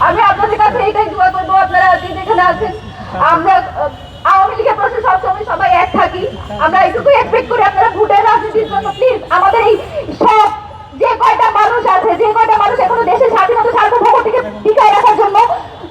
আমি আপনাদের কাছে এইটাই দোয়া করব, আপনারা আজকে যেখানে আছেন, আমরা আওয়ামী লীগের প্রশ্ন সবসময় সবাই এক থাকি। আমরা এইটুকু এক্সপেক্ট করি আপনারা ভোটের রাজনীতির জন্য প্লিজ আমাদের এই সব যে কয়টা মানুষ আছে, যে কয়টা মানুষ এখনও দেশের স্বাধীনতা সার্বভৌমত্বকে টিকায় রাখার জন্য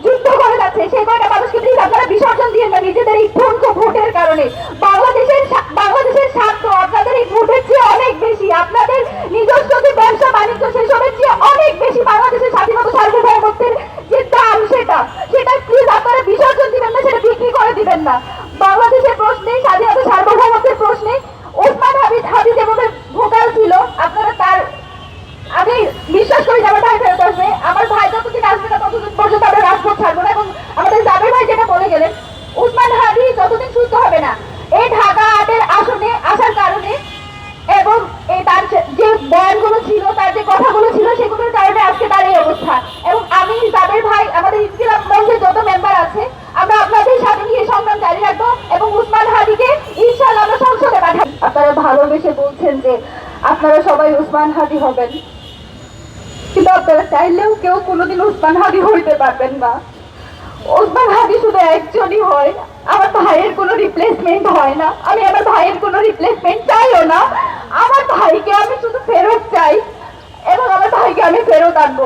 যুদ্ধ করে যাচ্ছে সেই কয়টা মানুষকে প্লিজ আপনারা বিসর্জন দিয়ে না নিজেদের এই ঠুনকো ভোটের কারণে বাংলাদেশের স্বা- বাংলাদেশের স্বার্থ আপনাদের এই ভোটের চেয়ে অনেক বেশি আপনাদের নিজস্ব যে ব্যবসা বাণিজ্য সেসবের চেয়ে অনেক বেশি বাংলাদেশের স্বাধীনতা সার্বভৌমত্বের যে দাম সেটা সেটা প্লিজ আপনারা বিসর্জন দিবেন না সেটা বিক্রি করে দিবেন না বাংলাদেশের প্রশ্নে, স্বাধীনতা সার্বভৌমত্বের প্রশ্নে ওসমান হাবিব হাবিব যেভাবে ভোকাল ছিল। আপনারা তার আমি বিশ্বাস করি আমার ভাই ফেরত আসবে। আমার ভাই যতদিন আসবে না, ততদিন পর্যন্ত আমরা রাজপথ ছাড়বো না এবং আমাদের জাবের ভাই যেটা বলে গেলেন উসমান হাদি যতদিন সুস্থ হবে না, এই ঢাকা আটের আসনে আসার কারণে এবং এই তার যে- যে বয়ানগুলো ছিল তার যে কথাগুলো ছিল সেগুলোর কারণে আজকে তার এই অবস্থা এবং আমি জাবের ভাই আমাদের ইনকিলাব মঞ্চের যত মেম্বার আছে আমরা আপনাদের সাথে নিয়ে সংগ্রাম জারি রাখব এবং উসমান হাদিকে ইনশাল্লাহ আমরা সংসদে পাঠাবো আপনারা ভালোবেসে বলছেন যে, আপনারা সবাই উসমান হাদি হবেন। কিন্তু আপনারা চাইলেও কেউ কোনোদিন উসমান হাদি হইতে পারবেন না। ওসমান হাদি শুধু একজনই হয়, আমার ভাইয়ের কোনো রিপ্লেসমেন্ট হয় না। আমি আমার ভাইয়ের কোনো রিপ্লেসমেন্ট চাইও না। আমার ভাইকে আমি শুধু ফেরত চাই এবং আমার ভাইকে আমি ফেরত আনব।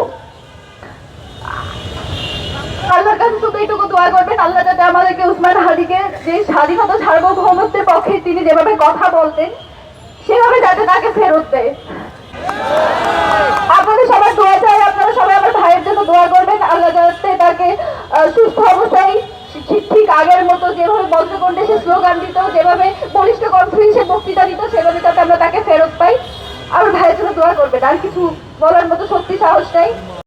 আল্লাহর কাছে শুধু এইটুকু দোয়া করবেন, আল্লাহ যাতে আমাদেরকে উসমান হাদিকে যে স্বাধীনতা সার্বভৌমত্বের পক্ষে তিনি যেভাবে কথা বলতেন সেভাবে যাতে তাকে ফেরত দেয়। আপনাদের সবার দোয়া চাই, আপনারা সবাই আমার ভাইয়ের জন্য দোয়া করবেন। আল্লাহ যাতে তাকে সুস্থ অবস্থায় ঠিক আগের মতো যেভাবে বজ্রকণ্ঠে সে স্লোগান দিত, যেভাবে বলিষ্ঠ কণ্ঠে সে বক্তৃতা দিত, সেভাবে যাতে আমরা তাকে ফেরত পাই। আমার ভাইয়ের জন্য দোয়া করবেন। আর কিছু বলার মতো সত্যি সাহস নাই।